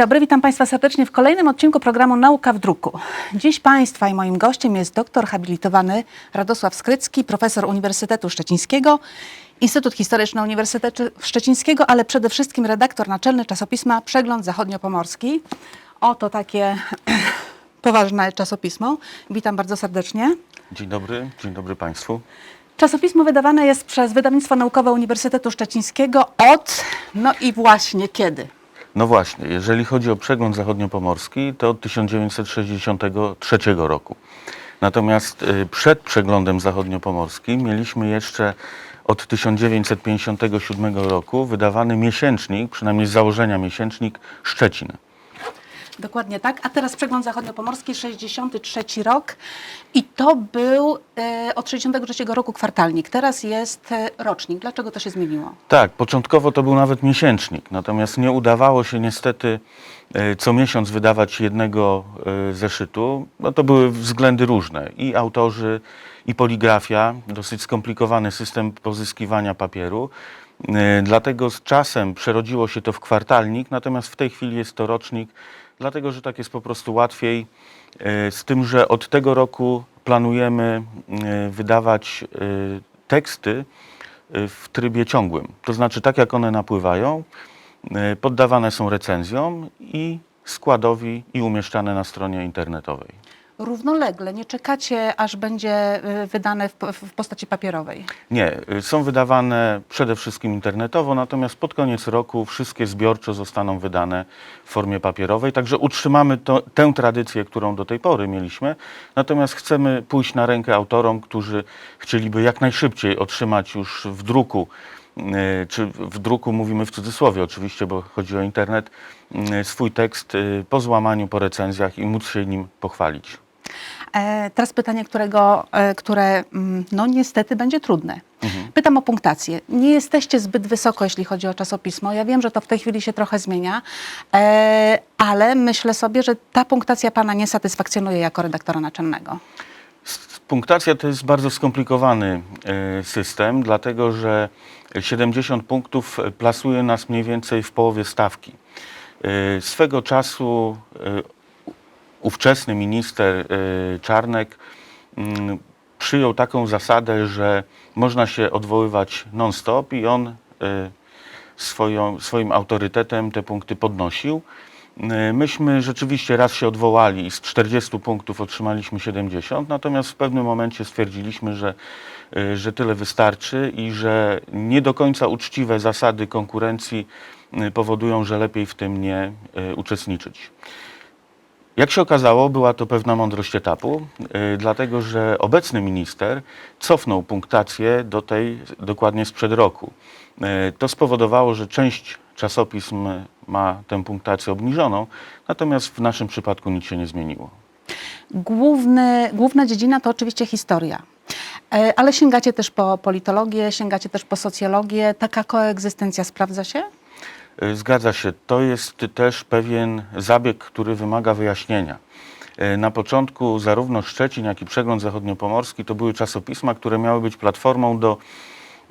Dobry, witam Państwa serdecznie w kolejnym odcinku programu Nauka w druku. Dziś Państwa i moim gościem jest doktor habilitowany Radosław Skrycki, profesor Uniwersytetu Szczecińskiego, Instytut Historyczny Uniwersytetu Szczecińskiego, ale przede wszystkim redaktor naczelny czasopisma Przegląd Zachodniopomorski. Oto takie poważne czasopismo. Witam bardzo serdecznie. Dzień dobry, dzień dobry Państwu. Czasopismo wydawane jest przez Wydawnictwo Naukowe Uniwersytetu Szczecińskiego od, no i właśnie kiedy? No właśnie, jeżeli chodzi o przegląd zachodniopomorski, to od 1963 roku. Natomiast y, przed przeglądem zachodniopomorskim mieliśmy jeszcze od 1957 roku wydawany miesięcznik, przynajmniej z założenia miesięcznik Szczecin. Dokładnie tak. A teraz przegląd zachodniopomorski, 63 rok. I to był e, od 63 roku kwartalnik. Teraz jest e, rocznik. Dlaczego to się zmieniło? Tak, początkowo to był nawet miesięcznik, natomiast nie udawało się niestety e, co miesiąc wydawać jednego zeszytu. No to były względy różne. I autorzy, i poligrafia, dosyć skomplikowany system pozyskiwania papieru. Dlatego z czasem przerodziło się to w kwartalnik, natomiast w tej chwili jest to rocznik, dlatego że tak jest po prostu łatwiej. e, Z tym, że od tego roku planujemy e, wydawać e, teksty w trybie ciągłym. To znaczy, tak jak one napływają, poddawane są recenzjom i składowi i umieszczane na stronie internetowej. Równolegle, nie czekacie, aż będzie e, wydane w, po- w postaci papierowej. Nie, y, są wydawane przede wszystkim internetowo, natomiast pod koniec roku wszystkie zbiorczo zostaną wydane w formie papierowej. Także utrzymamy to, tę tradycję, którą do tej pory mieliśmy, natomiast chcemy pójść na rękę autorom, którzy chcieliby jak najszybciej otrzymać już w druku y, czy w druku mówimy w cudzysłowie oczywiście, bo chodzi o internet, y, swój tekst y, po złamaniu, po recenzjach i móc się nim pochwalić. E, teraz pytanie, którego, e, które mm, no niestety będzie trudne. Pytam o punktację. Nie jesteście zbyt wysoko, jeśli chodzi o czasopismo. Ja wiem, że to w tej chwili się trochę zmienia, e, ale myślę sobie, że ta punktacja Pana nie satysfakcjonuje jako redaktora naczelnego. Punktacja to jest bardzo skomplikowany system, dlatego że 70 punktów plasuje nas mniej więcej w połowie stawki. Swego czasu ówczesny minister e, Czarnek mm, przyjął taką zasadę, że można się odwoływać non-stop i on e, swoją, swoim autorytetem te punkty podnosił. E, Myśmy rzeczywiście raz się odwołali i z 40 punktów otrzymaliśmy 70, natomiast w pewnym momencie stwierdziliśmy, że, że tyle wystarczy i że nie do końca uczciwe zasady konkurencji powodują, że lepiej w tym nie uczestniczyć. Jak się okazało, była to pewna mądrość etapu, y, dlatego że obecny minister cofnął punktację do tej dokładnie sprzed roku. Y, to spowodowało, że część czasopism ma tę punktację obniżoną, natomiast w naszym przypadku nic się nie zmieniło. Główny, główna dziedzina to oczywiście historia. E, Ale sięgacie też po politologię, sięgacie też po socjologię. Taka koegzystencja sprawdza się? Y, Zgadza się. To jest też pewien zabieg, który wymaga wyjaśnienia. Y, Na początku zarówno Szczecin, jak i Przegląd Zachodniopomorski to były czasopisma, które miały być platformą do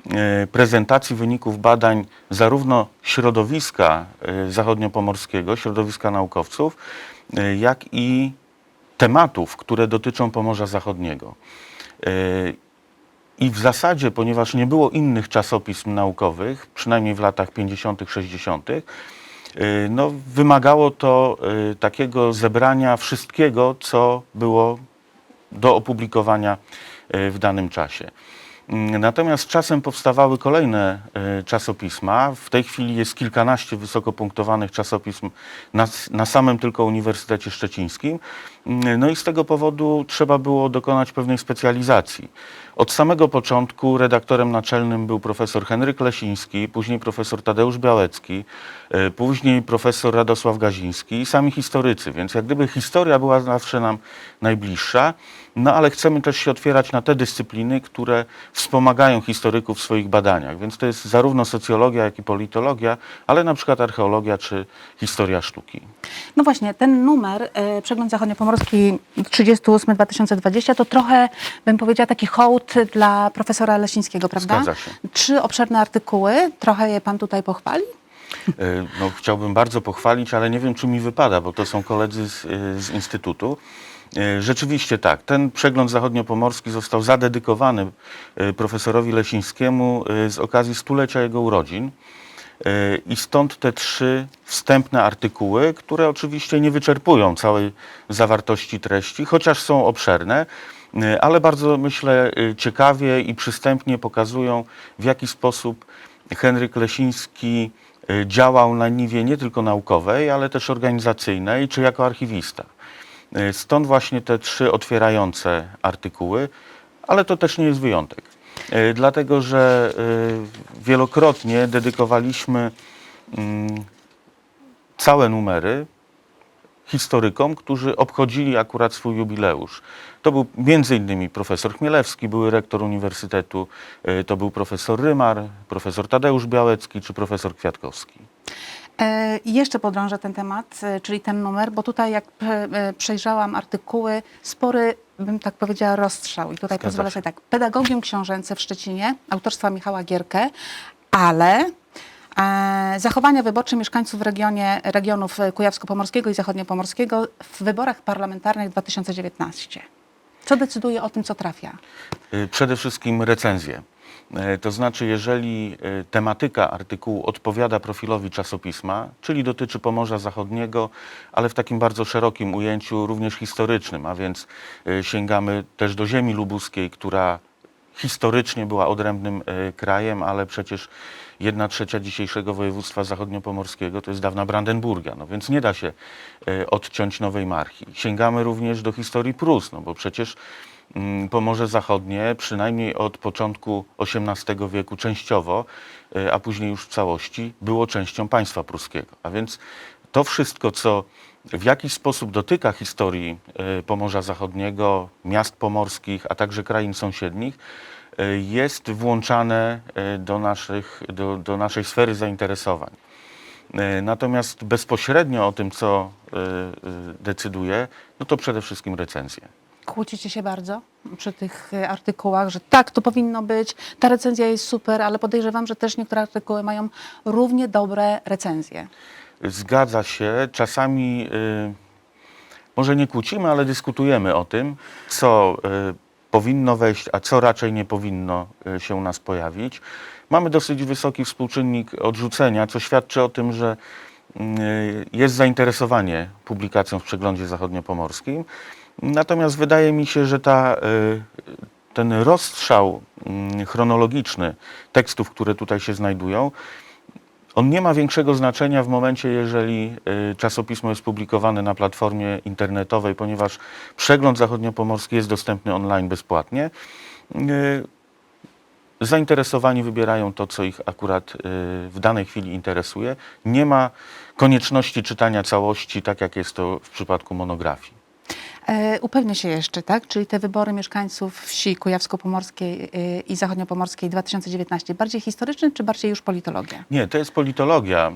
y, prezentacji wyników badań zarówno środowiska zachodniopomorskiego, środowiska naukowców, jak i tematów, które dotyczą Pomorza Zachodniego. I w zasadzie, ponieważ nie było innych czasopism naukowych, przynajmniej w latach 50., 60., y, no, wymagało to y, takiego zebrania wszystkiego, co było do opublikowania y, w danym czasie. Mm, Natomiast czasem powstawały kolejne y, czasopisma. W tej chwili jest kilkanaście wysoko punktowanych czasopism na, na samym tylko Uniwersytecie Szczecińskim. Mm, No i z tego powodu trzeba było dokonać pewnej specjalizacji. Od samego początku redaktorem naczelnym był profesor Henryk Lesiński, później profesor Tadeusz Białecki, y, później profesor Radosław Gaziński i sami historycy, więc jak gdyby historia była zawsze nam najbliższa, no ale chcemy też się otwierać na te dyscypliny, które wspomagają historyków w swoich badaniach, więc to jest zarówno socjologia, jak i politologia, ale na przykład archeologia czy historia sztuki. No właśnie, ten numer, e, Przegląd Zachodniopomorski 38-2020, to trochę, bym powiedziała, taki hołd dla profesora Lesińskiego, prawda? Zgadza się. Trzy obszerne artykuły, trochę je pan tutaj pochwali? E, No, chciałbym bardzo pochwalić, ale nie wiem, czy mi wypada, bo to są koledzy z, e, z Instytutu. E, Rzeczywiście tak, ten przegląd zachodniopomorski został zadedykowany e, profesorowi Lesińskiemu e, z okazji stulecia jego urodzin. I stąd te trzy wstępne artykuły, które oczywiście nie wyczerpują całej zawartości treści, chociaż są obszerne, ale bardzo myślę ciekawie i przystępnie pokazują, w jaki sposób Henryk Lesiński działał na niwie nie tylko naukowej, ale też organizacyjnej, czy jako archiwista. E, Stąd właśnie te trzy otwierające artykuły, ale to też nie jest wyjątek. E, Dlatego, że e, wielokrotnie dedykowaliśmy mm, całe numery historykom, którzy obchodzili akurat swój jubileusz. To był między innymi profesor Chmielewski, były rektor uniwersytetu, to był profesor Rymar, profesor Tadeusz Białecki czy profesor Kwiatkowski. E, i jeszcze podrążę ten temat, e, czyli ten numer, bo tutaj jak e, przejrzałam artykuły, spory, bym tak powiedziała, rozstrzał. I tutaj Zgadza pozwolę się. sobie tak. Pedagogium książęce w Szczecinie, autorstwa Michała Gierkę, ale zachowania wyborcze mieszkańców regionie, regionów Kujawsko-Pomorskiego i Zachodniopomorskiego w wyborach parlamentarnych 2019. Co decyduje o tym, co trafia? Y, Przede wszystkim recenzje. E, To znaczy, jeżeli e, tematyka artykułu odpowiada profilowi czasopisma, czyli dotyczy Pomorza Zachodniego, ale w takim bardzo szerokim ujęciu, również historycznym, a więc e, sięgamy też do ziemi lubuskiej, która historycznie była odrębnym krajem, ale przecież jedna trzecia dzisiejszego województwa zachodniopomorskiego to jest dawna Brandenburgia, no więc nie da się odciąć nowej marki. Sięgamy również do historii Prus, no bo przecież Pomorze Zachodnie, przynajmniej od początku XVIII wieku częściowo, e, a później już w całości, było częścią państwa pruskiego. A więc to wszystko, co w jakiś sposób dotyka historii e, Pomorza Zachodniego, miast pomorskich, a także krain sąsiednich, e, jest włączane do, naszych, do, do naszej sfery zainteresowań. Natomiast bezpośrednio o tym, co decyduje, no to przede wszystkim recenzje. Kłócicie się bardzo przy tych e, artykułach, że tak, to powinno być, ta recenzja jest super, ale podejrzewam, że też niektóre artykuły mają równie dobre recenzje. Zgadza się. Czasami y, może nie kłócimy, ale dyskutujemy o tym, co y, powinno wejść, a co raczej nie powinno y, się u nas pojawić. Mamy dosyć wysoki współczynnik odrzucenia, co świadczy o tym, że jest zainteresowanie publikacją w przeglądzie zachodniopomorskim. Natomiast wydaje mi się, że ta, y, ten rozstrzał mm, chronologiczny tekstów, które tutaj się znajdują, on nie ma większego znaczenia w momencie, jeżeli y, czasopismo jest publikowane na platformie internetowej, ponieważ przegląd zachodniopomorski jest dostępny online bezpłatnie. Y, Zainteresowani wybierają to, co ich akurat w danej chwili interesuje. Nie ma konieczności czytania całości, tak jak jest to w przypadku monografii. E, upewnię się jeszcze, tak? Czyli te wybory mieszkańców wsi kujawsko-pomorskiej e, i zachodniopomorskiej 2019 bardziej historyczne czy bardziej już politologia? Nie, to jest politologia.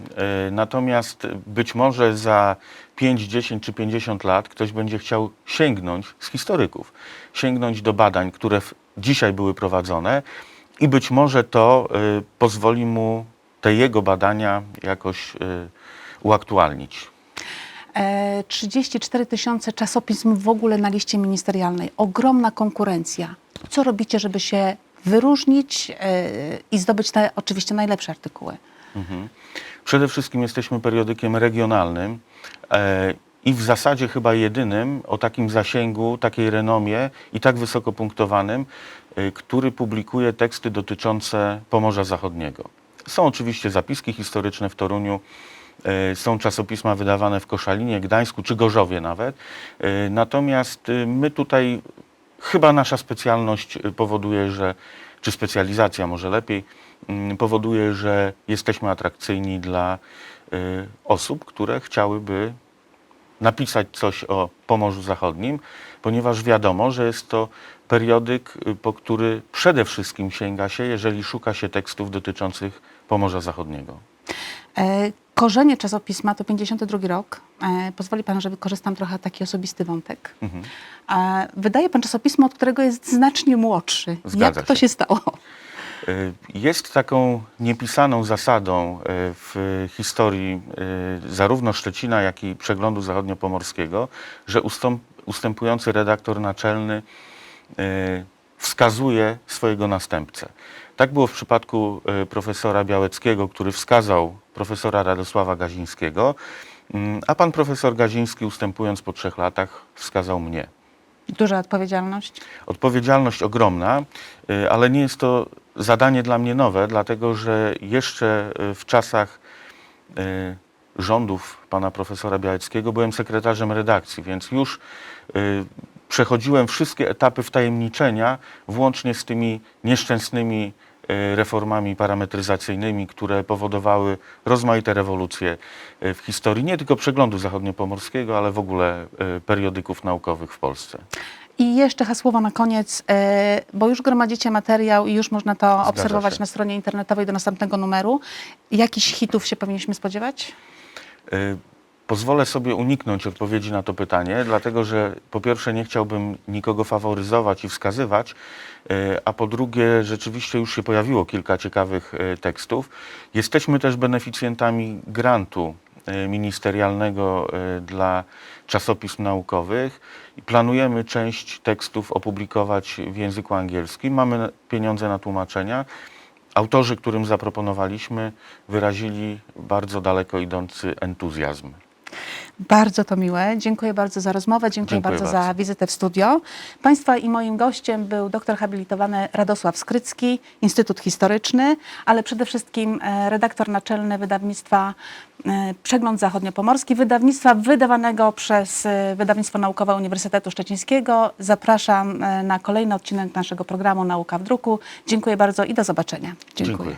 Y, Natomiast być może za 5, 10 czy 50 lat ktoś będzie chciał sięgnąć z historyków, sięgnąć do badań, które dzisiaj były prowadzone i być może to pozwoli mu te jego badania jakoś uaktualnić. E, 34 tysiące czasopism w ogóle na liście ministerialnej. Ogromna konkurencja. Co robicie, żeby się wyróżnić e, i zdobyć te oczywiście najlepsze artykuły? Przede wszystkim jesteśmy periodykiem regionalnym e, i w zasadzie chyba jedynym o takim zasięgu, takiej renomie i tak wysoko punktowanym, e, który publikuje teksty dotyczące Pomorza Zachodniego. Są oczywiście zapiski historyczne w Toruniu, e, są czasopisma wydawane w Koszalinie, Gdańsku czy Gorzowie nawet. E, Natomiast e, my tutaj chyba nasza specjalność powoduje, że, czy specjalizacja może lepiej, mm, powoduje, że jesteśmy atrakcyjni dla osób, które chciałyby napisać coś o Pomorzu Zachodnim, ponieważ wiadomo, że jest to periodyk, y, po który przede wszystkim sięga się, jeżeli szuka się tekstów dotyczących Pomorza Zachodniego. E, Korzenie czasopisma to 52 rok. E, Pozwoli pan, że wykorzystam trochę taki osobisty wątek. Mhm. E, Wydaje pan czasopismo, od którego jest znacznie młodszy. Zgadza Jak to się. się stało? Y, Jest taką niepisaną zasadą y, w historii y, zarówno Szczecina, jak i przeglądu zachodniopomorskiego, że ustąp, ustępujący redaktor naczelny wskazuje swojego następcę. Tak było w przypadku y, profesora Białeckiego, który wskazał profesora Radosława Gazińskiego, mm, a pan profesor Gaziński, ustępując po trzech latach, wskazał mnie. Duża odpowiedzialność. Odpowiedzialność ogromna, y, ale nie jest to zadanie dla mnie nowe, dlatego że jeszcze y, w czasach rządów pana profesora Białeckiego byłem sekretarzem redakcji, więc już y, przechodziłem wszystkie etapy wtajemniczenia, włącznie z tymi nieszczęsnymi y, reformami parametryzacyjnymi, które powodowały rozmaite rewolucje y, w historii nie tylko przeglądu zachodniopomorskiego, ale w ogóle y, periodyków naukowych w Polsce. I jeszcze hasłowo na koniec, bo już gromadzicie materiał i już można to Zgadza obserwować się. na stronie internetowej do następnego numeru. Jakichś hitów się powinniśmy spodziewać? Y, Pozwolę sobie uniknąć odpowiedzi na to pytanie, dlatego że po pierwsze nie chciałbym nikogo faworyzować i wskazywać, y, a po drugie rzeczywiście już się pojawiło kilka ciekawych y, tekstów. Jesteśmy też beneficjentami grantu ministerialnego dla czasopism naukowych i planujemy część tekstów opublikować w języku angielskim. Mamy pieniądze na tłumaczenia. Autorzy, którym zaproponowaliśmy, wyrazili bardzo daleko idący entuzjazm. Bardzo to miłe. Dziękuję bardzo za rozmowę. Dziękuję, Dziękuję bardzo, za bardzo. wizytę w studio. Państwa i moim gościem był doktor habilitowany Radosław Skrycki, Instytut Historyczny, ale przede wszystkim e, redaktor naczelny wydawnictwa e, Przegląd Zachodniopomorski, wydawnictwa wydawanego przez e, Wydawnictwo Naukowe Uniwersytetu Szczecińskiego. Zapraszam e, na kolejny odcinek naszego programu Nauka w druku. Dziękuję bardzo i do zobaczenia. Dziękuję.